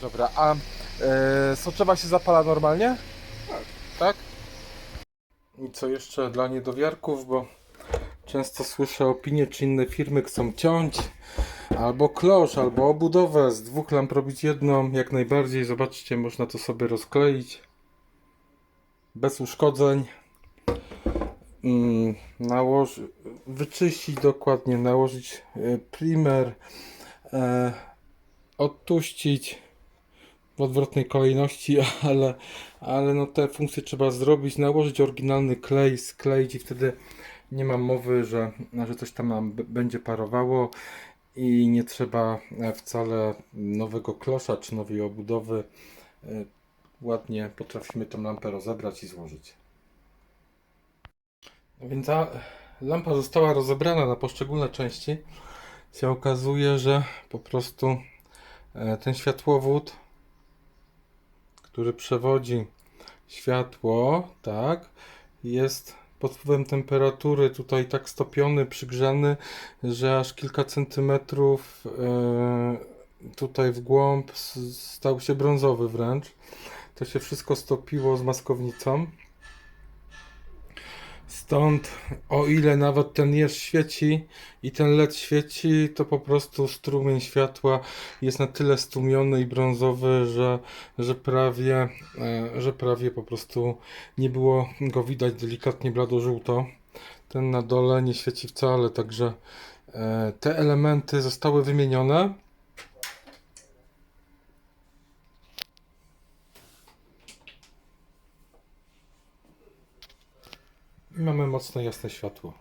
Dobra, a e, soczewa się zapala normalnie? Tak. Tak? I co jeszcze dla niedowiarków, bo często słyszę opinie, czy inne firmy chcą ciąć albo klosz, albo obudowę z dwóch lamp robić jedną, jak najbardziej. Zobaczcie, można to sobie rozkleić bez uszkodzeń. Mm, nałoż... wyczyścić dokładnie, nałożyć e, primer, e, odtuścić w odwrotnej kolejności, ale, ale no te funkcje trzeba zrobić, nałożyć oryginalny klej, skleić i wtedy nie ma mowy, że, że coś tam nam będzie parowało i nie trzeba e, wcale nowego klosza czy nowej obudowy. E, Ładnie potrafimy tą lampę rozebrać i złożyć. No Więc ta lampa została rozebrana na poszczególne części. Się okazuje, że po prostu e, ten światłowód, który przewodzi światło, tak, jest pod wpływem temperatury tutaj tak stopiony, przygrzany, że aż kilka centymetrów e, tutaj w głąb stał się brązowy wręcz. To się wszystko stopiło z maskownicą. Stąd, o ile nawet ten jeż świeci i ten LED świeci, to po prostu strumień światła jest na tyle stłumiony i brązowy, że, że, prawie, e, że prawie po prostu nie było go widać delikatnie blado-żółto. Ten na dole nie świeci wcale, także e, te elementy zostały wymienione. I mamy mocne, jasne światło.